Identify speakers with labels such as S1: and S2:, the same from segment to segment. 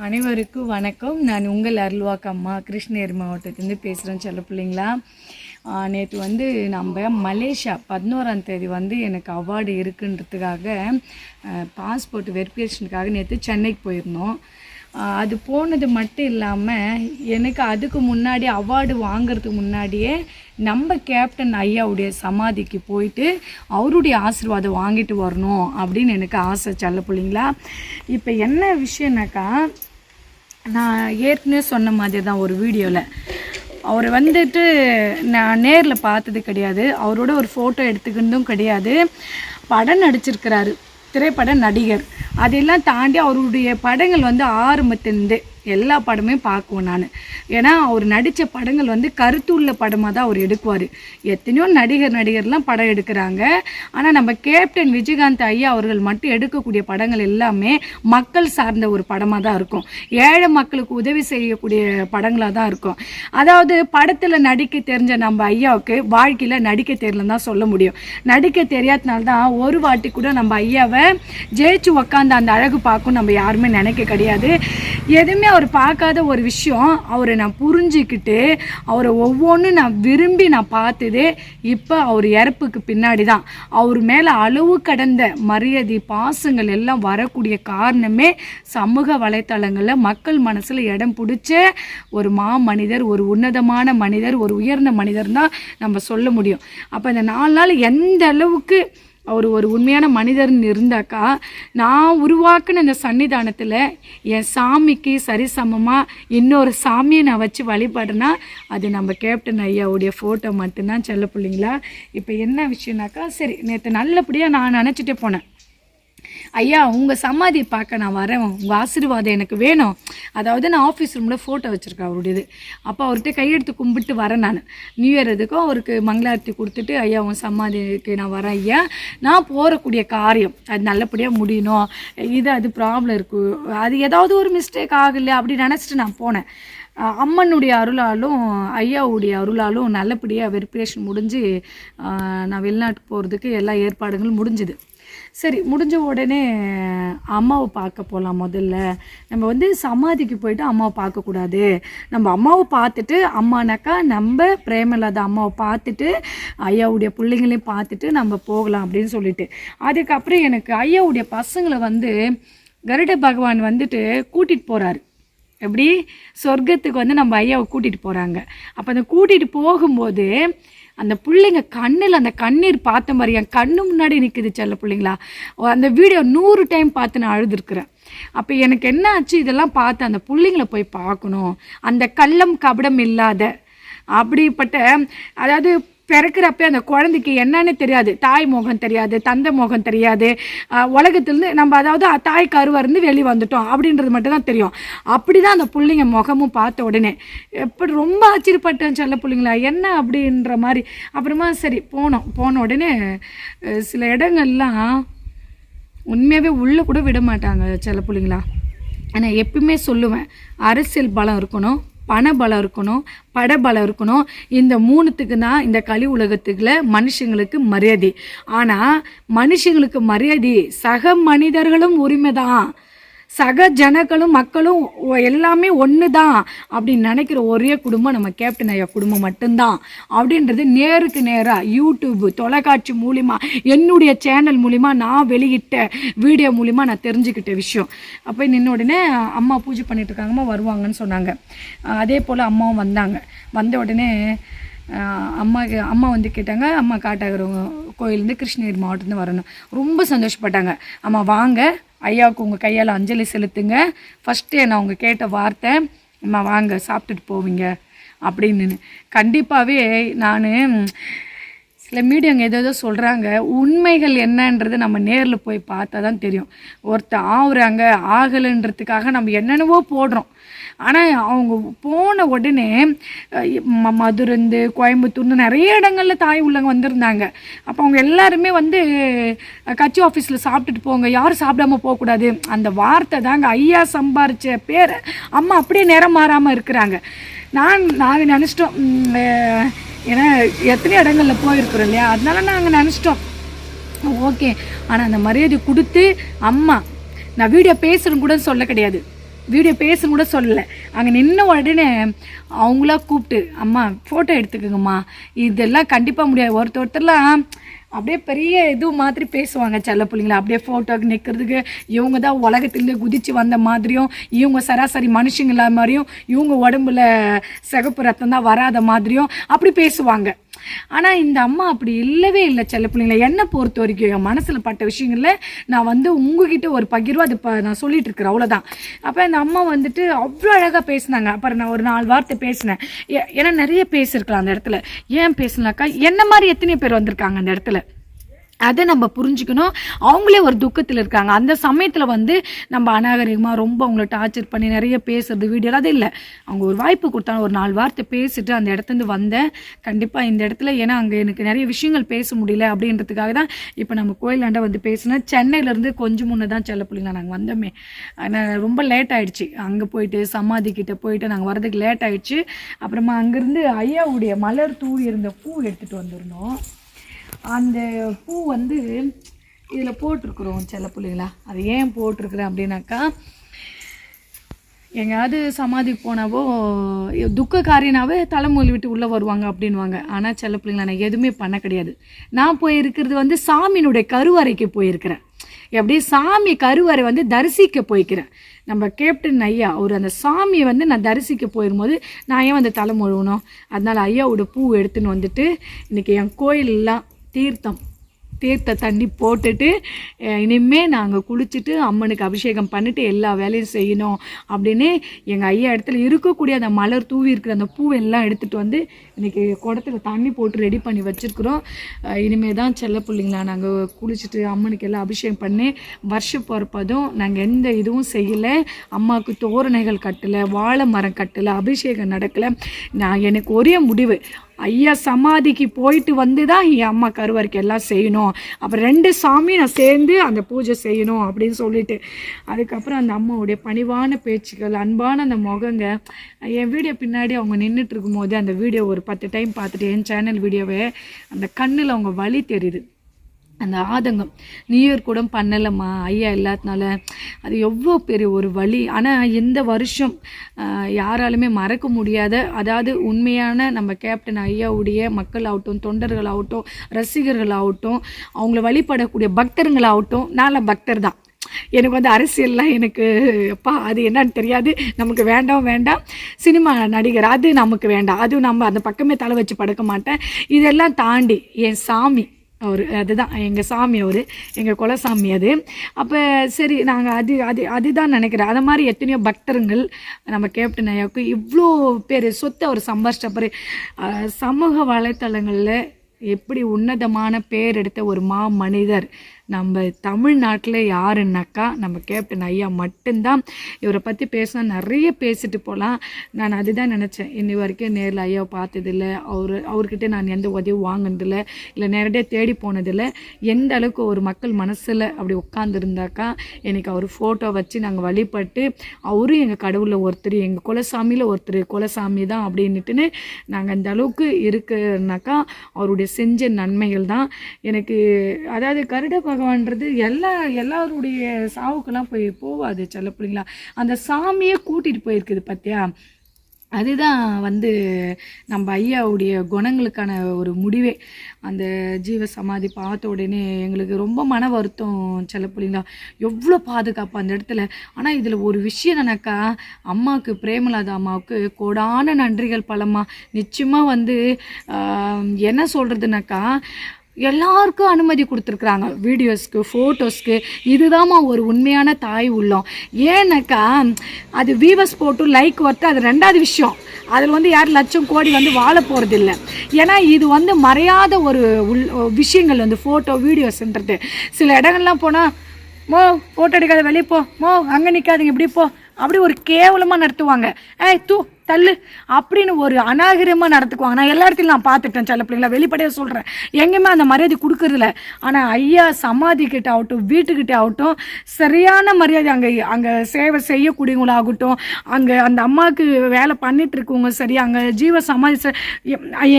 S1: அனைவருக்கும் வணக்கம். நான் உங்கள் அருள்வாக்கு அம்மா கிருஷ்ணகிரி மாவட்டத்துலேருந்து பேசுகிறேன் சொல்ல பிள்ளைங்களா? நேற்று வந்து நம்ம மலேசியா பதினோராம் தேதி வந்து எனக்கு அவார்டு இருக்குன்றதுக்காக பாஸ்போர்ட் வெரிஃபிகேஷனுக்காக நேற்று சென்னைக்கு போயிருந்தோம். அது போனது மட்டும் இல்லாமல் எனக்கு அதுக்கு முன்னாடி அவார்டு வாங்கிறதுக்கு முன்னாடியே நம்ம கேப்டன் ஐயாவுடைய சமாதிக்கு போயிட்டு அவருடைய ஆசீர்வாதம் வாங்கிட்டு வரணும் அப்படின்னு எனக்கு ஆசை சொல்ல பிள்ளைங்களா? இப்போ என்ன விஷயம்னாக்கா நான் ஏற்கனவே சொன்ன மாதிரி தான் ஒரு வீடியோவில் அவர் வந்துட்டு நான் நேரில் பார்த்தது கிடையாது. அவரோட ஒரு ஃபோட்டோ எடுத்துக்கிட்டும் கிடையாது. படம் நடிச்சிருக்கிறாரு. திரைப்பட நடிகர். அதெல்லாம் தாண்டி அவருடைய படங்கள் வந்து ஆரம்பத்திலேருந்து எல்லா படமே பார்க்குவேன் நான். ஏன்னா அவர் நடித்த படங்கள் வந்து கருத்துள்ள படமாக தான் அவர் எடுக்குவார். எத்தனையோ நடிகர் நடிகர்லாம் படம் எடுக்கிறாங்க. ஆனால் நம்ம கேப்டன் விஜயகாந்த் ஐயா அவர்கள் மட்டும் எடுக்கக்கூடிய படங்கள் எல்லாமே மக்கள் சார்ந்த ஒரு படமாக தான் இருக்கும். ஏழை மக்களுக்கு உதவி செய்யக்கூடிய படங்களாக தான் இருக்கும். அதாவது படத்தில் நடிக்க தெரிஞ்ச நம்ம ஐயாவுக்கு வாழ்க்கையில் நடிக்க தெரியலன்னு தான் சொல்ல முடியும். நடிக்க தெரியாதனால தான் ஒரு வாட்டி கூட நம்ம ஐயாவை ஜெயிச்சு உக்காந்து அந்த அழகு பார்க்கும் நம்ம யாருமே நினைக்க கிடையாது. எதுவுமே அவர் பார்க்காத ஒரு விஷயம் அவரை நான் புரிஞ்சுக்கிட்டு அவரை ஒவ்வொன்றும் நான் விரும்பி நான் பார்த்ததே இப்போ அவர் இறப்புக்கு பின்னாடி தான் அவர் மேலே அளவு கடந்த மரியாதை பாசங்கள் எல்லாம் வரக்கூடிய காரணமே சமூக வலைத்தளங்களில் மக்கள் மனசில் இடம் பிடிச்ச ஒரு மா மனிதர் ஒரு உன்னதமான மனிதர் ஒரு உயர்ந்த மனிதர் தான் நம்ம சொல்ல முடியும். அப்போ இந்த நாலு நாள் எந்த அளவுக்கு அவர் ஒரு உண்மையான மனிதர்னு இருந்தாக்கா நான் உருவாக்குன இந்த சன்னிதானத்தில் என் சாமிக்கு சரிசமமாக இன்னொரு சாமியை நான் வச்சு வழிபடுறேன்னா அது நம்ம கேப்டன் ஐயாவுடைய ஃபோட்டோ மட்டும்தான் செல்ல பிள்ளைங்களா இப்போ என்ன விஷயம்னாக்கா சரி நேற்று நல்லபடியாக நான் நினச்சிட்டே போனேன். ஐயா உங்கள் சமாதி பார்க்க நான் வரேன். உங்கள் ஆசீர்வாதம் எனக்கு வேணும். அதாவது நான் ஆஃபீஸ் ரூமில் ஃபோட்டோ வச்சுருக்கேன் அவருடையது. அப்போ அவர்கிட்ட கையெடுத்து கும்பிட்டு வரேன் நான். நியூ இயர் இதுக்கும் அவருக்கு மங்களாரத்தி கொடுத்துட்டு ஐயா உன் சமாதிக்கு நான் வரேன் ஐயா. நான் போகக்கூடிய காரியம் அது நல்லபடியாக முடியணும். இது அது ப்ராப்ளம் இருக்குது அது ஏதாவது ஒரு மிஸ்டேக் ஆகலை அப்படி நினச்சிட்டு நான் போனேன். அம்மனுடைய அருளாலும் ஐயாவுடைய அருளாலும் நல்லபடியாக வெரிஃபிகேஷன் முடிஞ்சு நான் வெளிநாட்டுக்கு போகிறதுக்கு எல்லா ஏற்பாடுகளும் முடிஞ்சுது. சரி முடிஞ்ச உடனே அம்மாவை பார்க்க போகலாம் முதல்ல. நம்ம வந்து சமாதிக்கு போயிட்டு அம்மாவை பார்க்கக்கூடாது. நம்ம அம்மாவை பார்த்துட்டு அம்மானாக்கா நம்ம பிரேமலதா அம்மாவை பார்த்துட்டு ஐயாவுடைய பிள்ளைங்களையும் பார்த்துட்டு நம்ம போகலாம் அப்படின்னு சொல்லிட்டு. அதுக்கப்புறம் எனக்கு ஐயாவுடைய பசங்களை வந்து கருட பகவான் வந்துட்டு கூட்டிகிட்டு போகிறாரு எப்படி? சொர்க்கத்துக்கு வந்து நம்ம ஐயாவை கூட்டிகிட்டு போகிறாங்க அப்போ அந்த கூட்டிகிட்டு போகும்போது அந்த பிள்ளைங்க கண்ணில் அந்த கண்ணீர் பார்த்த மாதிரி என் கண்ணு முன்னாடி நிற்குது செல்ல பிள்ளைங்களா. அந்த வீடியோ நூறு டைம் பார்த்து நான் அழுதுருக்குறேன். அப்போ எனக்கு என்ன ஆச்சு? இதெல்லாம் பார்த்து அந்த பிள்ளைங்களை போய் பார்க்கணும். அந்த கள்ளம் கபடம் இல்லாத அப்படிப்பட்ட அதாவது பிறக்கிறப்ப அந்த குழந்தைக்கு என்னன்னு தெரியாது. தாய் முகம் தெரியாது தந்தை முகம் தெரியாது. உலகத்துலேருந்து உலகத்திலேருந்து நம்ம அதாவது தாய் கருவருந்து வெளியே வந்துட்டோம் அப்படின்றது மட்டும் தான் தெரியும். அப்படி தான் அந்த பிள்ளைங்க முகமும் பார்த்த உடனே. எப்படி ரொம்ப ஆச்சரியப்பட்டேன் சொல்ல பிள்ளைங்களா என்ன அப்படின்ற மாதிரி. அப்புறமா சரி போனோம். போன உடனே சில இடங்கள்லாம் உண்மையாகவே உள்ளே கூட விட மாட்டாங்க சில பிள்ளைங்களா. ஆனால் எப்பயுமே சொல்லுவேன் அரசியல் பலம் இருக்கணும். பண பலம் இருக்கணும் படபலம் இருக்கணும். இந்த மூணுத்துக்கு தான் இந்த கலி உலகத்துக்குள்ள மனுஷங்களுக்கு மரியாதை. ஆனால் மனுஷங்களுக்கு மரியாதை சக மனிதர்களும் உரிமை தான் சக ஜனங்களும் மக்களும் எல்லாமே ஒன்று தான் அப்படின்னு நினைக்கிற ஒரே குடும்பம் நம்ம கேப்டன் ஐயா குடும்பம் மட்டும்தான் அப்படின்றது நேருக்கு நேராக யூடியூப் தொலைக்காட்சி மூலிமா என்னுடைய சேனல் மூலிமா நான் வெளியிட்ட வீடியோ மூலிமா நான் தெரிஞ்சுக்கிட்ட விஷயம். அப்போ நின்ன உடனே அம்மா பூஜை பண்ணிட்டு இருக்காங்கம்மா வருவாங்கன்னு சொன்னாங்க. அதே போல் அம்மாவும் வந்தாங்க. வந்த உடனே அம்மா அம்மா வந்து கேட்டாங்க அம்மா காட்டாகிறவங்க கோயிலேருந்து கிருஷ்ணகிரி மாவட்டத்துலேருந்து வரணும். ரொம்ப சந்தோஷப்பட்டாங்க. அம்மா வாங்க. ஐயாவுக்கு உங்கள் கையால் அஞ்சலி செலுத்துங்க. ஃபஸ்ட்டு நான் அவங்க கேட்ட வார்த்தை அம்மா வாங்க சாப்பிட்டுட்டு போவீங்க. அப்படின்னு. கண்டிப்பாகவே நான் சில மீடியாங்க எதோ ஏதோ சொல்கிறாங்க உண்மைகள் என்னன்றது நம்ம நேரில் போய் பார்த்தா தான் தெரியும். ஒருத்தர் ஆகுறாங்க ஆகலைன்றதுக்காக நம்ம என்னென்னவோ போடுறோம். ஆனால் அவங்க போன உடனே மதுருந்து ம- கோயம்புத்தூர்னு நிறைய இடங்கள்ல தாய் உள்ளவங்க வந்திருந்தாங்க. அப்போ அவங்க எல்லாருமே வந்து கட்சி ஆஃபீஸில் சாப்பிட்டுட்டு போங்க யாரும் சாப்பிடாம போகக்கூடாது. அந்த வார்த்தை தாங்க ஐயா சம்பாரித்த பேரை அம்மா அப்படியே நேரம் மாறாமல் இருக்கிறாங்க. நான் நாங்கள் நினச்சிட்டோம் ஏன்னா எத்தனை இடங்களில் போயிருக்கிறோம் இல்லையா? அதனால நாங்கள் நினச்சிட்டோம். ஓகே. ஆனால் அந்த மரியாதை கொடுத்து அம்மா நான் வீடியோ பேசுகிறேன்னு கூட சொல்ல கிடையாது. வீடியோ பேசுன்னு கூட சொல்லலை. அங்கே நின்ன உடனே அவங்களா கூப்பிட்டு அம்மா ஃபோட்டோ எடுத்துக்கோங்கம்மா. இதெல்லாம் கண்டிப்பாக முடியாது. ஒருத்தர் ஒருத்தர்லாம் அப்படியே பெரிய இது மாதிரி பேசுவாங்க செல்ல பிள்ளைங்களா. அப்படியே ஃபோட்டோக்கு நிற்கிறதுக்கு இவங்க தான் உலகத்துலேருந்து குதித்து வந்த மாதிரியும் இவங்க சராசரி மனுஷங்கள மாதிரியும் இவங்க உடம்புல சிகப்பு ரத்தம் தான் வராத மாதிரியும் அப்படி பேசுவாங்க. ஆனால் இந்த அம்மா அப்படி இல்லவே இல்லை செல்ல பிள்ளைங்கள. என்னை பொறுத்த வரைக்கும் என் மனசில் பட்ட விஷயங்களில் நான் வந்து உங்ககிட்ட ஒரு பகிர்வு அது இப்போ நான் சொல்லிட்டு இருக்கிறேன். அவ்வளோதான் அப்போ இந்த அம்மா வந்துட்டு அவ்வளோ அழகாக பேசினாங்க. அப்புறம் நான் ஒரு நாலு வார்த்தை பேசினேன். ஏ- ஏன்னா நிறைய பேசியிருக்கலாம் அந்த இடத்துல. ஏன் பேசினாக்கா என்ன மாதிரி எத்தனை பேர் வந்திருக்காங்க அந்த இடத்துல. அதை நம்ம புரிஞ்சுக்கணும். அவங்களே ஒரு துக்கத்தில் இருக்காங்க. அந்த சமயத்தில் வந்து நம்ம அநாகரிகமாக ரொம்ப அவங்கள டார்ச்சர் பண்ணி நிறைய பேசுறது வீடியோ அது இல்லை. அவங்க ஒரு வாய்ப்பு கொடுத்தாங்க. ஒரு நாலு வார்த்தை பேசிட்டு அந்த இடத்துலேருந்து வந்தேன். கண்டிப்பாக இந்த இடத்துல ஏன்னா அங்கே எனக்கு நிறைய விஷயங்கள் பேச முடியல அப்படின்றதுக்காக தான் இப்போ நம்ம கோயிலாண்ட வந்து பேசினேன் சென்னையிலேருந்து கொஞ்சம் முன்னே தான் செல்ல பிள்ளைங்களா நாங்கள் வந்தோமே. ஆனால் ரொம்ப லேட் ஆகிடுச்சு அங்கே போயிட்டு சமாதி கிட்ட போயிட்டு நாங்கள் வரதுக்கு லேட் ஆகிடுச்சு அப்புறமா அங்கேருந்து ஐயாவுடைய மலர் தூவி இருந்த பூ எடுத்துகிட்டு வந்துருந்தோம். அந்த பூ வந்து இதில் போட்டிருக்குறோம் செல்ல பிள்ளைங்களா அது ஏன் போட்டிருக்குறேன் அப்படின்னாக்கா எங்கேயாவது சமாதிக்கு போனாவோ துக்க காரியனாவே தலைமொழி விட்டு உள்ளே வருவாங்க அப்படின்வாங்க ஆனால் செல்ல பிள்ளைங்களா நான் எதுவுமே பண்ண கிடையாது. நான் போயிருக்கிறது வந்து சாமியினுடைய கருவறைக்கு போயிருக்கிறேன். எப்படி? சாமி கருவறை வந்து தரிசிக்க போய்க்கிறேன். நம்ம கேப்டன் ஐயா அவர் அந்த சாமியை வந்து நான் தரிசிக்க போயிருக்கும்போது நான் ஏன் வந்து தலை முழுவணும் அதனால் ஐயாவோட பூ எடுத்துன்னு வந்துட்டு இன்றைக்கி என் கோயிலெலாம் தீர்த்தம் தீர்த்த தண்ணி போட்டுட்டு இனிமேல் இனிமே நாங்கள் குளிச்சுட்டு அம்மனுக்கு அபிஷேகம் பண்ணிட்டு எல்லா வேலையும் செய்யணும் அப்படின்னு எங்கள் ஐயா இடத்துல இருக்கக்கூடிய அந்த மலர் தூவி இருக்கிற அந்த பூவெல்லாம் எடுத்துகிட்டு வந்து இன்றைக்கி குடத்துல தண்ணி போட்டு ரெடி பண்ணி வச்சுருக்குறோம். இனிமே தான் செல்ல பிள்ளைங்களா நாங்கள் குளிச்சுட்டு அம்மனுக்கு எல்லாம் அபிஷேகம் பண்ணி வருஷம் பிறப்பதும் நாங்கள் எந்த இதுவும் செய்யலை. அம்மாவுக்கு தோரணைகள் கட்டலை வாழை மரம் கட்டலை அபிஷேகம் நடக்கலை. நான் எனக்கு ஒரே முடிவு ஐயா சமாதிக்கு போயிட்டு வந்து தான் என் அம்மா கருவறைக்கு எல்லாம் செய்யணும். அப்புறம் ரெண்டு சாமியும் நான் சேர்ந்து அந்த பூஜை செய்யணும் அப்படின்னு சொல்லிட்டு. அதுக்கப்புறம் அந்த அம்மாவுடைய பணிவான பேச்சுக்கள் அன்பான அந்த முகங்க. என் வீடியோ பின்னாடி அவங்க நின்றுட்டு இருக்கும்போது அந்த வீடியோ ஒரு பத்து டைம் பார்த்துட்டு என் சேனல் வீடியோவே அந்த கண்ணில் அவங்க வலி தெரியுது. அந்த ஆதங்கம். நியூ கூட பண்ணலம்மா ஐயா இல்லாதனால அது எவ்வளோ பெரிய ஒரு வழி. ஆனால் இந்த வருஷம் யாராலுமே மறக்க முடியாத அதாவது உண்மையான நம்ம கேப்டன் ஐயாவுடைய மக்கள் ஆகட்டும் தொண்டர்கள் ஆகட்டும் ரசிகர்கள் ஆகட்டும் அவங்கள வழிபடக்கூடிய பக்தர்கள் ஆகட்டும் நான் பக்தர் தான். எனக்கு வந்து அரசியல்லாம் எனக்கு அப்பா அது என்னன்னு தெரியாது. நமக்கு வேண்டாம் வேண்டாம். சினிமா நடிகர் அது நமக்கு வேண்டாம். அதுவும் நம்ம அந்த பக்கமே தலை வச்சு படுக்க மாட்டேன். இதெல்லாம் தாண்டி என் சாமி அவர் அதுதான் எங்கள் சாமி அவர் எங்கள் குலசாமி அது. அப்போ சரி நாங்கள் அது அது அதுதான் நினைக்கிறேன். அது மாதிரி எத்தனையோ பக்தருங்கள் நம்ம கேப்டன் ஐயாவுக்கு இவ்வளோ பேர் சொத்தை அவர் சம்பாரிச்சிட்டப்பாரு சமூக வலைத்தளங்களில் எப்படி உன்னதமான பேர் எடுத்த ஒரு மா மனிதர் நம்ம தமிழ்நாட்டில் யாருன்னாக்கா நம்ம கேப்டன் ஐயா மட்டும்தான். இவரை பற்றி பேசினா நிறைய பேசிட்டு போகலாம் நான் அதுதான் நினச்சேன். இன்னி வரைக்கும் நேரில் ஐயாவை பார்த்ததில்ல. அவர் அவர்கிட்ட நான் எந்த உதவி வாங்கினதில்லை. இல்லை நேரடியாக தேடி போனதில்லை. எந்த அளவுக்கு ஒரு மக்கள் மனசில் அப்படி உட்காந்துருந்தாக்கா எனக்கு அவர் ஃபோட்டோ வச்சு நாங்கள் வழிபட்டு அவரும் எங்கள் கடவுளில் ஒருத்தர் எங்கள் குலசாமியில் ஒருத்தர் குலசாமி தான் அப்படின்னுட்டுன்னு நாங்கள் அந்த அளவுக்கு இருக்குனாக்கா அவருடைய செஞ்ச நன்மைகள் தான். எனக்கு அதாவது கருட பகவான்றது எல்லா எல்லாருடைய சாவுக்கெல்லாம் போய் போவாது செல்ல பிள்ளைங்களா அந்த சாமியே கூட்டிகிட்டு போயிருக்குது பார்த்தியா அதுதான் வந்து நம்ம ஐயாவுடைய குணங்களுக்கான ஒரு முடிவே. அந்த ஜீவ சமாதி பார்த்த உடனே எங்களுக்கு ரொம்ப மன வருத்தம் செல்ல பிள்ளைங்களா எவ்வளோ பாதுகாப்பு அந்த இடத்துல. ஆனால் இதில் ஒரு விஷயம் என்னக்கா? அம்மாவுக்கு பிரேமலாதா அம்மாவுக்கு கோடான நன்றிகள் பலமாக நிச்சயமாக வந்து என்ன சொல்கிறதுனாக்கா எல்லாருக்கும் அனுமதி கொடுத்துருக்குறாங்க. வீடியோஸ்க்கு ஃபோட்டோஸ்க்கு. இதுதாம்மா ஒரு உண்மையான தாய் உள்ளம். ஏன்னாக்கா அது வீவஸ் போட்டு லைக் வரட்டு அது ரெண்டாவது விஷயம். அதில் வந்து யார் லட்சம் கோடி வந்து வாழ போகிறதில்ல ஏன்னா இது வந்து மறையாத ஒரு உள் விஷயங்கள் வந்து ஃபோட்டோ வீடியோஸ்ன்றது சில இடங்கள்லாம் போனால் மோ ஃபோட்டோ எடுக்காத வெளியே போ. மோ அங்கே நிற்காதீங்க இப்படி போ. அப்படி ஒரு கேவலமாக நடத்துவாங்க. ஏய் தூ தள்ளு அப்படின்னு ஒரு அநாகரிகமாக நடத்துக்குவாங்க நான் எல்லா இடத்துலையும் நான் பார்த்துட்டேன் சில பிள்ளைங்கள வெளிப்படையாக சொல்கிறேன் எங்கேயுமே அந்த மரியாதை கொடுக்கறதில்ல ஆனால் ஐயா சமாதிக்கிட்ட ஆகட்டும் வீட்டுக்கிட்ட ஆகட்டும் சரியான மரியாதை அங்கே அங்கே சேவை செய்யக்கூடியவங்களாகட்டும் அங்கே அந்த அம்மாவுக்கு வேலை பண்ணிட்டு இருக்கவங்க சரி அங்கே ஜீவ சமாதி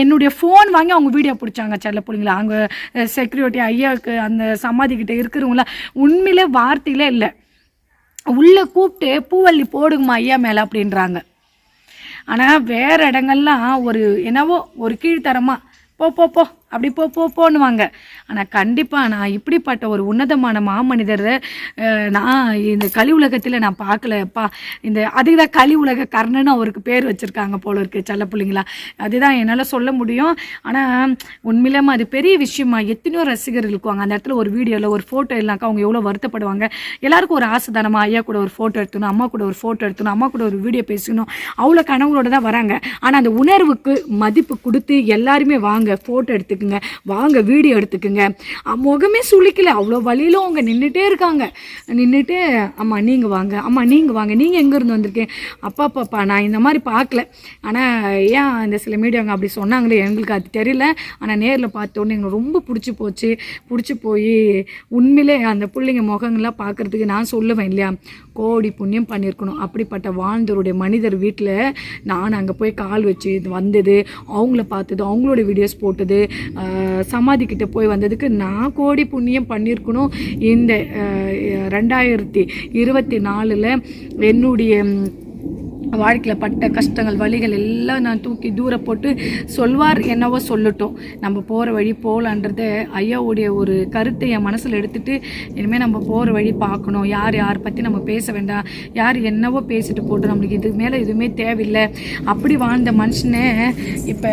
S1: என்னுடைய ஃபோன் வாங்கி அவங்க வீடியோ பிடிச்சாங்க சில பிள்ளைங்களா. அங்கே செக்யூரிட்டி ஐயாவுக்கு அந்த சமாதிக்கிட்ட இருக்கிறவங்கள உண்மையிலே வார்த்தையிலே இல்லை. உள்ளே கூப்பிட்டு பூவல்லி போடுங்கம்மா ஐயா மேலே அப்படின்றாங்க. ஆனால் வேறு இடங்கள்லாம் ஒரு என்னவோ ஒரு கீழ்த்தரமாக போ போ போ. அப்படி போ போ போன்னுவாங்க. ஆனால் கண்டிப்பாக நான் இப்படிப்பட்ட ஒரு உன்னதமான மாமனிதரை நான் இந்த கலி உலகத்தில் நான் பார்க்கலப்பா. இந்த அதுக்கு தான் கலி உலக கர்ணன்னு அவருக்கு பேர் வச்சுருக்காங்க போல இருக்கு செல்ல பிள்ளைங்களா. அதுதான் என்னால் சொல்ல முடியும். ஆனால் உண்மையிலேயே அது பெரிய விஷயமா எத்தனையோ ரசிகர்கள் இருக்குவாங்க. அந்த இடத்துல ஒரு வீடியோவில் ஒரு ஃபோட்டோ இல்லைனாக்கா அவங்க எவ்வளோ வருத்தப்படுவாங்க. எல்லாருக்கும் ஒரு ஆசை தானம்மா ஐயா கூட ஒரு ஃபோட்டோ எடுத்தணும் அம்மா கூட ஒரு ஃபோட்டோ எடுத்தணும் அம்மா கூட ஒரு வீடியோ பேசணும் அவ்வளோ கனவுகளோட தான் வராங்க. ஆனால் அந்த உணர்வுக்கு மதிப்பு கொடுத்து எல்லாருமே வாங்க ஃபோட்டோ எடுத்துக்குங்க. வாங்க வீடியோ எடுத்துக்குங்க. அ, முகமே சுளிக்கல. அவ்வளோ வழியிலும் அவங்க நின்றுட்டே இருக்காங்க. நின்றுட்டு அம்மா நீங்கள் வாங்க. அம்மா நீங்கள் வாங்க. நீங்கள் எங்கேருந்து வந்திருக்கீங்க? அப்பா பாப்பா நான் இந்த மாதிரி பார்க்கல. ஆனால் ஏன் இந்த சில மீடியாங்க அப்படி சொன்னாங்களே? எங்களுக்கு அது தெரியல. ஆனால் நேரில் பார்த்தோன்னே எங்களுக்கு ரொம்ப பிடிச்சி போச்சு. பிடிச்சி போய் உண்மையிலே அந்த பிள்ளைங்க முகங்கள்லாம் பார்க்குறதுக்கு நான் சொல்லுவேன் இல்லையா? கோடி புண்ணியம் பண்ணியிருக்கணும் அப்படிப்பட்ட வாழ்ந்தவருடைய மனிதர் வீட்டில் நான் அங்கே போய் கால் வச்சு வந்தது அவங்கள பார்த்தது அவங்களோட வீடியோஸ் போட்டது சமாதிக்கிட்ட சமாதி போய் வந்ததுக்கு நான் கோடி புண்ணியம் பண்ணியிருக்கணும் இந்த ரெண்டாயிரத்தி இருபத்தி நாலில் என்னுடைய வாழ்க்கையில் பட்ட கஷ்டங்கள் வழிகள் எல்லாம் நான் தூக்கி தூர போட்டு சொல்வார் என்னவோ சொல்லட்டும். நம்ம போகிற வழி போகலான்றத ஐயாவுடைய ஒரு கருத்தை என் மனசில் எடுத்துட்டு இனிமேல் நம்ம போகிற வழி பார்க்கணும். யார் யார் பற்றி நம்ம பேச வேண்டாம். யார் என்னவோ பேசிட்டு போட்டு நம்மளுக்கு இது மேலே எதுவுமே தேவையில்லை. அப்படி வாழ்ந்த மனுஷனே இப்போ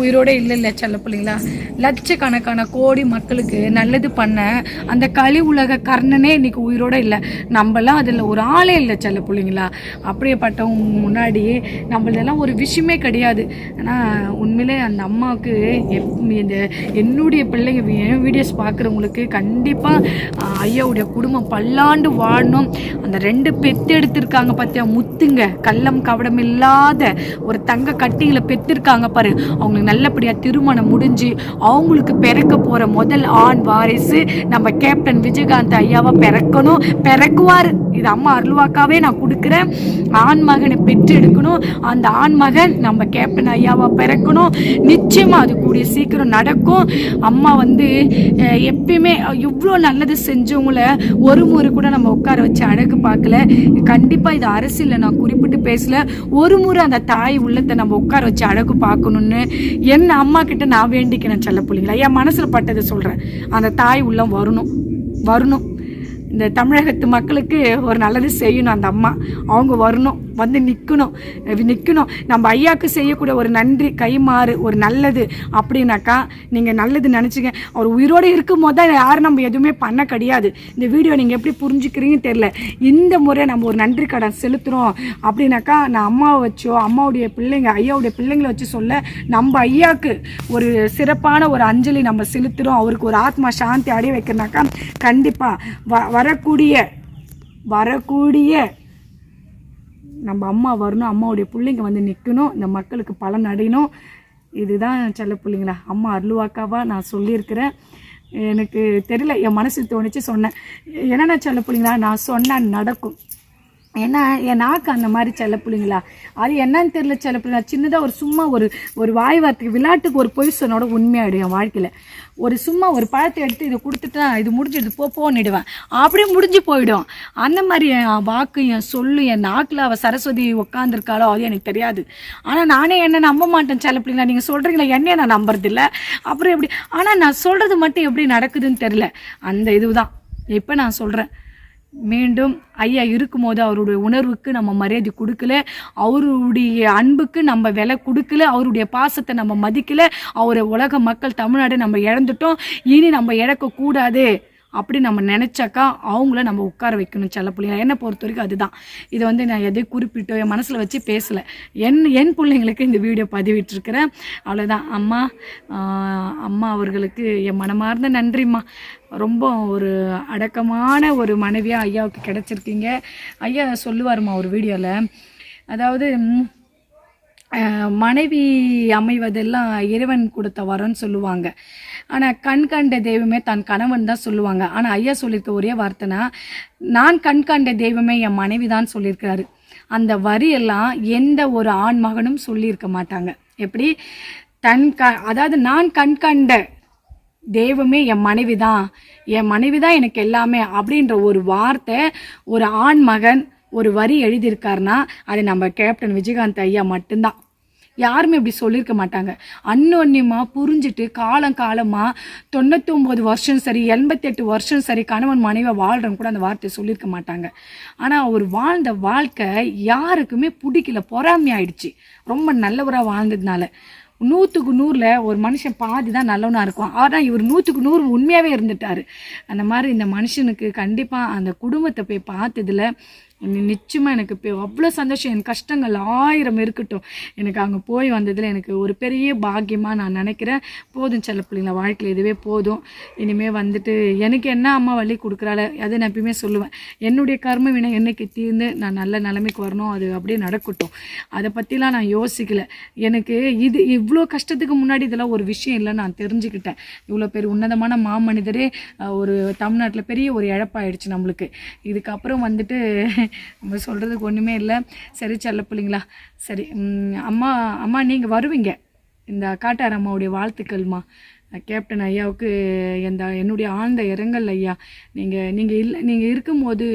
S1: உயிரோட இல்லை இல்லை செல்ல பிள்ளைங்களா? லட்சக்கணக்கான கோடி மக்களுக்கு நல்லது பண்ண அந்த கலி உலக கர்ணனே இன்னைக்கு உயிரோட இல்லை. நம்மலாம் அதில் ஒரு ஆளே இல்லை செல்ல பிள்ளைங்களா. அப்படியேப்பட்டவங்க முன்னாடி நம்மளதெல்லாம் ஒரு விஷயமே கிடையாது. ஆனால் உண்மையிலே அந்த அம்மாவுக்கு எப் இந்த என்னுடைய பிள்ளைங்க என் வீடியோஸ் பார்க்குறவங்களுக்கு கண்டிப்பாக ஐயாவுடைய குடும்பம் பல்லாண்டு வாழணும். அந்த ரெண்டு பெத்து எடுத்திருக்காங்க பார்த்தியா முத்துங்க. கள்ளம் கவடம் இல்லாத ஒரு தங்க கட்டிகளை பெத்திருக்காங்க பாரு. அவங்களுக்கு நல்லபடியாக திருமணம் முடிஞ்சு அவங்களுக்கு பிறக்க போகிற முதல் ஆண் வாரிசு நம்ம கேப்டன் விஜயகாந்த் ஐயாவை பிறக்கணும். பிறக்குவார். இது அம்மா அருள்வாக்காவே நான் கொடுக்குறேன். ஆண் மகனை பெற்று எடுக்கணும் அந்த ஆண் மகன் நம்ம கேப்டன் ஐயாவை பிறக்கணும். நிச்சயமாக அது கூடிய சீக்கிரம் நடக்கும். அம்மா வந்து எப்பயுமே இவ்வளோ நல்லது செஞ்சவங்கள ஒரு முறை கூட நம்ம உட்கார வச்சு அழகு பார்க்கல. கண்டிப்பாக இது அரசியலில் நான் குறிப்பிட்டு பேசல. ஒரு முறை அந்த தாய் உள்ளத்தை நம்ம உட்கார வச்சு அழகு பார்க்கணுன்னு என் அம்மா கிட்ட நான் வேண்டிக்கிறேன் செல்ல பிள்ளைங்களா? என் மனசில் பட்டதை சொல்கிறேன் அந்த தாய் உள்ளம் வரணும். வரணும். இந்த தமிழகத்து மக்களுக்கு ஒரு நல்லது செய்யணும் அந்த அம்மா. அவங்க வரணும். வந்து நிற்கணும் நிற்கணும் நம்ம ஐயாவுக்கு செய்யக்கூடிய ஒரு நன்றி கைமாறு ஒரு நல்லது அப்படின்னாக்கா நீங்கள் நல்லது நினச்சிங்க. அவர் உயிரோடு இருக்கும் போது தான் யாரும் நம்ம எதுவுமே பண்ண கிடையாது. இந்த வீடியோ நீங்கள் எப்படி புரிஞ்சுக்கிறீங்கன்னு தெரில இந்த முறை நம்ம ஒரு நன்றி கடன் செலுத்துகிறோம் அப்படின்னாக்கா நான் அம்மாவை வச்சோ அம்மாவுடைய பிள்ளைங்க ஐயாவுடைய பிள்ளைங்களை வச்சு சொல்ல நம்ம ஐயாவுக்கு ஒரு சிறப்பான ஒரு அஞ்சலி நம்ம செலுத்துகிறோம் அவருக்கு ஒரு ஆத்மா சாந்தி அடைய வைக்கிறனாக்கா கண்டிப்பாக வ வரக்கூடிய வரக்கூடிய நம்ம அம்மா வரணும் அம்மாவுடைய பிள்ளைங்க வந்து நிற்கணும் இந்த மக்களுக்கு பலன் அடையணும். இதுதான் செல்ல பிள்ளைங்களா. அம்மா அருள்வாக்காவா நான் சொல்லியிருக்கிறேன். எனக்கு தெரியல என் மனசு தோணிச்சு சொன்னேன். என்னென்ன செல்ல பிள்ளைங்களா? நான் சொன்னால் நடக்கும். ஏன்னா என் நாக்கு அந்த மாதிரி செல்ல பிள்ளைங்களா? அது என்னன்னு தெரியல செல்ல பிள்ளைங்களா? சின்னதாக ஒரு சும்மா ஒரு ஒரு வாய் வார்த்தைக்கு விளையாட்டுக்கு ஒரு பொய் சொன்னோட உண்மையாயிடும் என் வாழ்க்கையில். ஒரு சும்மா ஒரு பழத்தை எடுத்து இதை கொடுத்துட்டா இது முடிஞ்சிடுது போ போன்னிடுவேன். அப்படியே முடிஞ்சு போயிடும். அந்த மாதிரி என் வாக்கு என் சொல்லு என் நாக்கில் அவள் சரஸ்வதி உட்காந்துருக்காளோ அது எனக்கு தெரியாது. ஆனால் நானே என்ன நம்ப மாட்டேன் செல்ல பிள்ளைங்களா? நீங்கள் சொல்கிறீங்களா என்னையே நான் நம்புறதில்ல. அப்புறம் எப்படி? ஆனால் நான் சொல்கிறது மட்டும் எப்படி நடக்குதுன்னு தெரில அந்த இதுதான். இப்போ நான் சொல்கிறேன் மீண்டும் ஐயா இருக்கும்போது அவருடைய உணர்வுக்கு நம்ம மரியாதை கொடுக்கல. அவருடைய அன்புக்கு நம்ம விலை கொடுக்கல. அவருடைய பாசத்தை நம்ம மதிக்கல. அவரை உலக மக்கள் தமிழ்நாடு நம்ம இழந்துட்டோம். இனி நம்ம இழக்கக்கூடாது. அப்படி நம்ம நினச்சாக்கா அவங்கள நம்ம உட்கார வைக்கணும் செல்ல பிள்ளைங்க என்னை பொறுத்த வரைக்கும் அதுதான். இதை வந்து நான் எதையும் குறிப்பிட்டோ என் மனசில் வச்சு பேசலை. என் என் பிள்ளைங்களுக்கு இந்த வீடியோ பதிவிட்டிருக்கிறேன். அவ்வளோதான் அம்மா அம்மா அவர்களுக்கு என் மனமார்ந்த நன்றிம்மா. ரொம்ப ஒரு அடக்கமான ஒரு மனைவியாக ஐயாவுக்கு கிடச்சிருக்கீங்க. ஐயா சொல்லுவாருமா ஒரு வீடியோவில் அதாவது மனைவி அமைவதெல்லாம் இறைவன் கொடுத்த வரம்னு சொல்லுவாங்க. ஆனால் கண் கண்ட தெய்வமே தன் கணவன் தான் சொல்லுவாங்க. ஆனால் ஐயா சொல்லியிருக்க ஒரே வார்த்தைனா நான் கண் கண்ட தெய்வமே என் மனைவி தான் சொல்லியிருக்கிறாரு அந்த வரியெல்லாம் எந்த ஒரு ஆண் மகனும் சொல்லியிருக்க மாட்டாங்க. எப்படி? தன் க அதாவது நான் கண் கண்ட தெய்வமே என் மனைவி தான். என் மனைவி தான் எனக்கு எல்லாமே அப்படின்ற ஒரு வார்த்தை ஒரு ஆண் மகன் ஒரு வரி எழுதியிருக்காருன்னா அது நம்ம கேப்டன் விஜயகாந்த் ஐயா மட்டும்தான். யாருமே இப்படி சொல்லியிருக்க மாட்டாங்க. அன்னொன்னியமாக புரிஞ்சுட்டு காலம் காலமாக தொண்ணூத்தொம்பது வருஷம் சரி எண்பத்தெட்டு வருஷம் சரி கணவன் மனைவி வாழ்கிறோம் கூட அந்த வார்த்தையை சொல்லியிருக்க மாட்டாங்க. ஆனால் அவர் வாழ்ந்த வாழ்க்கை யாருக்குமே பிடிக்கல பொறாமையாயிடுச்சு ரொம்ப நல்லவராக வாழ்ந்ததுனால. நூற்றுக்கு நூறில் ஒரு மனுஷன் பாதி தான் நல்லவனாக இருக்கும் ஆனால் இவர் நூற்றுக்கு நூறு உண்மையாகவே இருந்துட்டார். அந்த மாதிரி இந்த மனுஷனுக்கு கண்டிப்பாக அந்த குடும்பத்தை போய் பார்த்ததுல நிச்சயமாக எனக்கு இப்போ அவ்வளோ சந்தோஷம் என் கஷ்டங்கள் ஆயிரம் இருக்கட்டும். எனக்கு அங்கே போய் வந்ததில் எனக்கு ஒரு பெரிய பாக்கியமாக நான் நினைக்கிறேன். போதும் செல்ல பிள்ளைங்கள வாழ்க்கையில் இதுவே போதும். இனிமேல் வந்துட்டு எனக்கு என்ன அம்மா வழி கொடுக்குறாள் அதை நான் எப்பயுமே சொல்லுவேன். என்னுடைய கர்ம வினை என்னைக்கு தீர்ந்து நான் நல்ல நிலைமைக்கு வரணும் அது அப்படியே நடக்கட்டும். அதை பற்றிலாம் நான் யோசிக்கல. எனக்கு இது இவ்வளோ கஷ்டத்துக்கு முன்னாடி இதெல்லாம் ஒரு விஷயம் இல்லை நான் தெரிஞ்சுக்கிட்டேன். இவ்வளோ பேர் உன்னதமான மாமனிதரே ஒரு தமிழ்நாட்டில் பெரிய ஒரு இழப்பாயிடுச்சு நம்மளுக்கு. இதுக்கப்புறம் வந்துட்டு நம்ம சொல்கிறதுக்கு ஒன்றுமே இல்லை. சரி செல்ல பிள்ளைங்களா. சரி அம்மா அம்மா நீங்கள் வருவீங்க. இந்த காட்டார் அம்மாவுடைய வாழ்த்துக்கள்மா கேப்டன் ஐயாவுக்கு எந்த என்னுடைய ஆழ்ந்த இரங்கல் ஐயா. நீங்கள் நீங்கள் இல்லை நீங்கள் இருக்கும்போது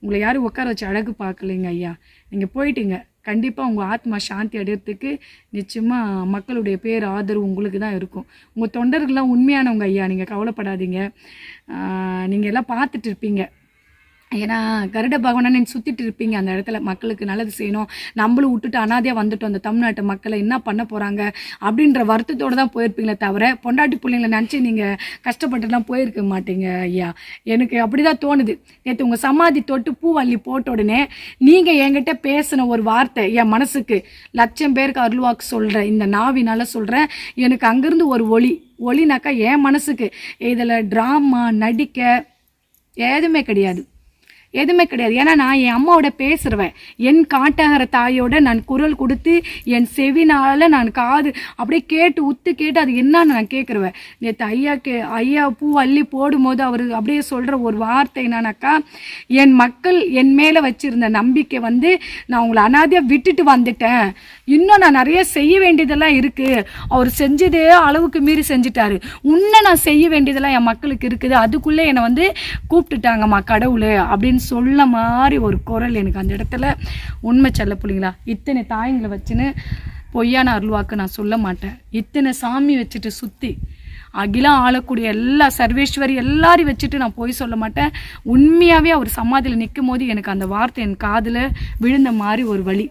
S1: உங்களை யாரும் உட்கார வச்சு அழகு பார்க்கலைங்க ஐயா. நீங்கள் போயிட்டீங்க. கண்டிப்பாக உங்கள் ஆத்மா சாந்தி அடையிறதுக்கு நிச்சயமாக மக்களுடைய பேர் ஆதரவு உங்களுக்கு தான் இருக்கும். உங்கள் தொண்டர்கள்லாம் உண்மையானவங்க ஐயா. நீங்கள் கவலைப்படாதீங்க. நீங்கள் எல்லாம் பார்த்துட்டு இருப்பீங்க. ஏன்னா கருட பகவானை சுற்றிட்டு இருப்பீங்க அந்த இடத்துல மக்களுக்கு நல்லது செய்யணும். நம்மளும் விட்டுட்டு அனாதையாக வந்துட்டோம். அந்த தமிழ்நாட்டு மக்களை என்ன பண்ண போகிறாங்க அப்படின்ற வருத்தத்தோடு தான் போயிருப்பீங்களே தவிர பொண்டாட்டி பிள்ளைங்களை நினச்சி நீங்கள் கஷ்டப்பட்டுலாம் போயிருக்க மாட்டீங்க ஐயா. எனக்கு அப்படி தான் தோணுது. நேற்று உங்கள் சமாதி தொட்டு பூவள்ளி போட்ட உடனே நீங்கள் என்கிட்ட பேசின ஒரு வார்த்தை என் மனசுக்கு லட்சம் பேருக்கு அருள்வாக்கு சொல்கிறேன் இந்த நாவினால சொல்கிறேன் எனக்கு அங்கேருந்து ஒரு ஒளி. ஒளினாக்கா என் மனசுக்கு. இதில் ட்ராமா நடிக்க எதுவுமே கிடையாது. எதுவுமே கிடையாது. ஏன்னா நான் என் அம்மாவோட பேசுருவேன் என் காட்டாகிற தாயோட நான் குரல் கொடுத்து என் செவினால நான் காது அப்படியே கேட்டு உத்து கேட்டு அது என்னன்னு நான் கேட்குருவேன் நேற்று ஐயா கே ஐயா பூ அள்ளி போடும்போது அவர் அப்படியே சொல்கிற ஒரு வார்த்தை என்னன்னாக்கா என் மக்கள் என் மேலே வச்சிருந்த நம்பிக்கை வந்து நான் உங்களை அனாதையாக விட்டுட்டு வந்துட்டேன். இன்னும் நான் நிறைய செய்ய வேண்டியதெல்லாம் இருக்குது அவர் செஞ்சதே அளவுக்கு மீறி செஞ்சுட்டாரு. இன்னும் நான் செய்ய வேண்டியதெல்லாம் என் மக்களுக்கு இருக்குது. அதுக்குள்ளே என்னை வந்து கூப்பிட்டுட்டாங்கம்மா கடவுள் அப்படின்னு சொல்ல மாதிரி ஒரு குரல் எனக்கு அந்த இடத்துல உண்மை செல்ல பிள்ளைங்களா? இத்தனை தாயங்களை வச்சுன்னு பொய்யான அருள்வாக்கு நான் சொல்ல மாட்டேன். இத்தனை சாமி வச்சுட்டு சுற்றி அகிலம் ஆளக்கூடிய எல்லா சர்வேஸ்வரி எல்லாரையும் வச்சுட்டு நான் போய் சொல்ல மாட்டேன். உண்மையாகவே அவர் சமாதியில் நிற்கும் போது எனக்கு அந்த வார்த்தை என் காதில் விழுந்த மாதிரி ஒரு வழி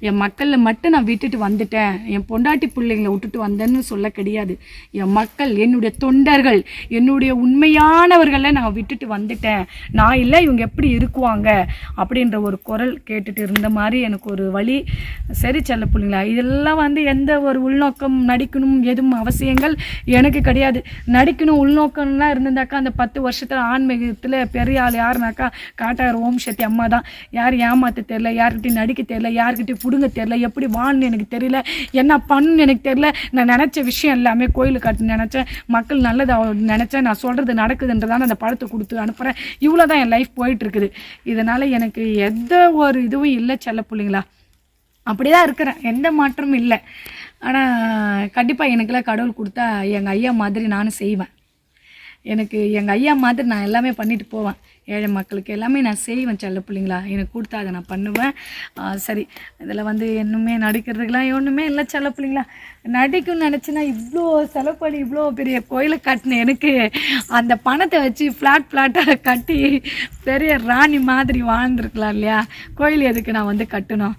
S1: என் மக்களை மட்டும் நான் விட்டுட்டு வந்துட்டேன். என் பொண்டாட்டி பிள்ளைங்களை விட்டுட்டு வந்தேன்னு சொல்ல கிடையாது. என் மக்கள் என்னுடைய தொண்டர்கள் என்னுடைய உண்மையானவர்களை நான் விட்டுட்டு வந்துட்டேன். நான் இல்லை இவங்க எப்படி இருக்குவாங்க? அப்படின்ற ஒரு குரல் கேட்டுட்டு இருந்த மாதிரி எனக்கு ஒரு வழி. சரி செல்ல பிள்ளைங்களா இதெல்லாம் வந்து எந்த ஒரு உள்நோக்கம் நடிக்கணும் எதுவும் அவசியங்கள் எனக்கு கிடையாது. நடிக்கணும் உள்நோக்கம்லாம் இருந்திருந்தாக்கா அந்த பத்து வருஷத்தில் ஆன்மீகத்தில் பெரிய ஆள் யாருனாக்கா காட்டார் ஓம் சக்தி அம்மா தான் யார் ஏமாற்ற தெரில யார்கிட்டையும் நடிக்க தெரில யார்கிட்டையும் பிடுங்க தெரில எப்படி வான்னு எனக்கு தெரியல. என்ன பண்ணுன்னு எனக்கு தெரில நான் நினச்ச விஷயம் எல்லாமே கோயிலுக்கு காட்டு நினச்சேன். மக்கள் நல்லது நினச்சேன் நான் சொல்கிறது நடக்குதுன்றதான அந்த படத்தை கொடுத்து அனுப்புகிறேன் இவ்வளோ தான் என் லைஃப் போயிட்டுருக்குது. இதனால் எனக்கு எந்த ஒரு இதுவும் இல்லை செல்ல பிள்ளைங்களா. அப்படி தான் இருக்கிறேன். எந்த மாற்றமும் இல்லை. ஆனால் கண்டிப்பாக எனக்கெல்லாம் கடவுள் கொடுத்தா எங்கள் ஐயா மாதிரி நானும் செய்வேன். எனக்கு எங்கள் ஐயா மாதிரி நான் எல்லாமே பண்ணிட்டு போவேன். ஏழை மக்களுக்கு எல்லாமே நான் செய்வேன் செல்ல பிள்ளைங்களா. எனக்கு கொடுத்தா அதை நான் பண்ணுவேன். சரி. இதில் வந்து இன்னுமே நடிக்கிறதுக்கெலாம் ஒன்றுமே இல்லை செல்ல பிள்ளைங்களா. நடிக்கும்னு நினச்சினா இவ்வளோ செலவு பண்ணி இவ்வளோ பெரிய கோயிலை கட்டின எனக்கு அந்த பணத்தை வச்சு ஃப்ளாட் ஃப்ளாட்டாக கட்டி பெரிய ராணி மாதிரி வாழ்ந்துருக்கலாம் இல்லையா? கோயில் எதுக்கு நான் வந்து கட்டணும்?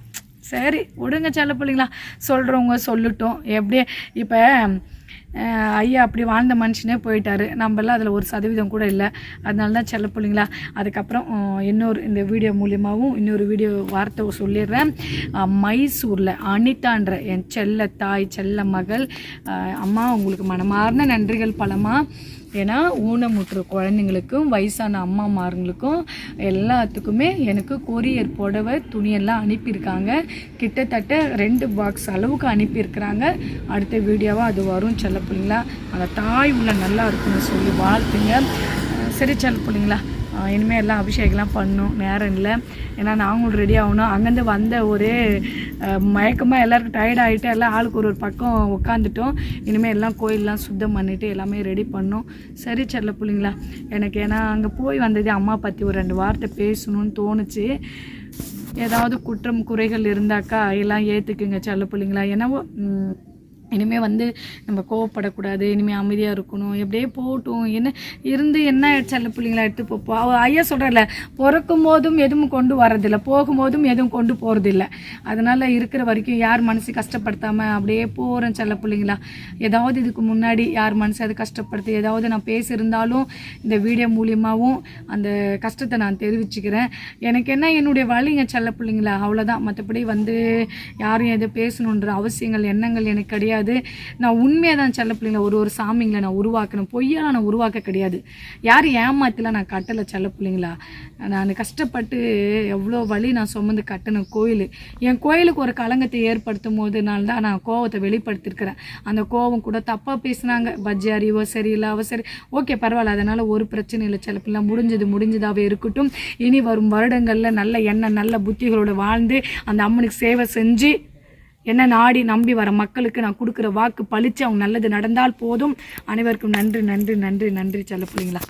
S1: சரி விடுங்க செல்ல பிள்ளைங்களா. சொல்கிறவங்க சொல்லட்டும். எப்படியே இப்போ ஐயா அப்படி வாழ்ந்த மனுஷனே போயிட்டாரு. நம்மளாம் அதில் ஒரு சதவீதம் கூட இல்லை. அதனால தான் செல்ல பிள்ளைங்களா. அதுக்கப்புறம் இன்னொரு இந்த வீடியோ மூலியமாகவும் இன்னொரு வீடியோ வார்த்தை சொல்லிடுறேன். மைசூரில் அனிதான்ற என் செல்ல தாய் செல்ல மகள் அம்மா உங்களுக்கு மனமார்ந்த நன்றிகள் பலமாக ஏன்னா ஊனமுற்று குழந்தைங்களுக்கும் வயசான அம்மாமாருங்களுக்கும் எல்லாத்துக்குமே எனக்கு கொரியர் புடவை துணியெல்லாம் அனுப்பியிருக்காங்க. கிட்டத்தட்ட ரெண்டு பாக்ஸ் அளவுக்கு அனுப்பியிருக்கிறாங்க. அடுத்த வீடியோவாக அது வரும் செல்ல பிள்ளைங்களா? அந்த தாய் உள்ள நல்லா இருக்குன்னு சொல்லி வாழ்த்துங்க. சரி செல்ல பிள்ளைங்களா? இனிமேல் எல்லாம் அபிஷேகம்லாம் பண்ணும். நேரம் இல்லை. ஏன்னா நாங்களும் ரெடி ஆகணும். அங்கேருந்து வந்த ஒரே மயக்கமாக எல்லாருக்கும் டயர்ட் ஆகிட்டு எல்லாம் ஆளுக்கு ஒரு ஒரு பக்கம் உட்காந்துட்டோம் இனிமேல் எல்லாம் கோயிலெலாம் சுத்தம் பண்ணிவிட்டு எல்லாமே ரெடி பண்ணோம். சரி செல்ல பிள்ளைங்களா. எனக்கு ஏன்னா அங்கே போய் வந்தது அம்மா பற்றி ஒரு ரெண்டு வார்த்தை பேசணும்னு தோணுச்சு. ஏதாவது குற்றம் குறைகள் இருந்தாக்கா எல்லாம் ஏற்றுக்குங்க செல்ல பிள்ளைங்களா. என்னவோ இனிமேல் வந்து நம்ம கோவப்படக்கூடாது இனிமேல் அமைதியாக இருக்கணும். எப்படியே போகட்டும் என்ன இருந்து என்ன செல்ல பிள்ளைங்களா எடுத்து போப்போம் அவள் ஐயா சொல்கிறல பிறக்கும் போதும் எதுவும் கொண்டு வரதில்லை போகும்போதும் எதுவும் கொண்டு போகிறதில்ல அதனால் இருக்கிற வரைக்கும் யார் மனசு கஷ்டப்படுத்தாமல் அப்படியே போகிறேன் செல்ல பிள்ளைங்களா. ஏதாவது இதுக்கு முன்னாடி யார் மனசு அது கஷ்டப்படுத்தி ஏதாவது நான் பேசியிருந்தாலும் இந்த வீடியோ மூலியமாகவும் அந்த கஷ்டத்தை நான் தெரிவிச்சுக்கிறேன். எனக்கு என்ன என்னுடைய வழிங்க செல்ல பிள்ளைங்களா? அவ்வளோதான் மற்றபடி வந்து யாரும் எதுவும் பேசணுன்ற அவசியங்கள் எண்ணங்கள் எனக்கு கிடையாது. நான் உண்மையாக தான் செல்ல பிள்ளைங்கள ஒரு ஒரு சாமிங்களை நான் உருவாக்கணும். பொய்யெல்லாம் நான் உருவாக்க கிடையாது. யாரும் ஏமாத்திலாம் நான் கட்டலை செல்ல பிள்ளைங்களா? நான் கஷ்டப்பட்டு எவ்வளோ வழி நான் சுமந்து கட்டணும் கோயில். என் கோயிலுக்கு ஒரு களங்கத்தை ஏற்படுத்தும் போதுனால தான் நான் கோவத்தை வெளிப்படுத்திருக்கிறேன் அந்த கோவம் கூட தப்பாக பேசுனாங்க. பஜ்ஜாரி இவ சரியில்லை அவ சரி. ஓகே பரவாயில்ல. அதனால் ஒரு பிரச்சனை இல்லை சில பிள்ளை. முடிஞ்சது முடிஞ்சதாகவே இருக்கட்டும். இனி வரும் வருடங்களில் நல்ல எண்ணம் நல்ல புத்திகளோடு வாழ்ந்து அந்த அம்மனுக்கு சேவை செஞ்சு என்ன நாடி நம்பி வர மக்களுக்கு நான் கொடுக்குற வாக்கு பளிச்சு அவங்க நல்லது நடந்தால் போதும். அனைவருக்கும் நன்றி நன்றி நன்றி நன்றி செல்ல பிள்ளைங்களா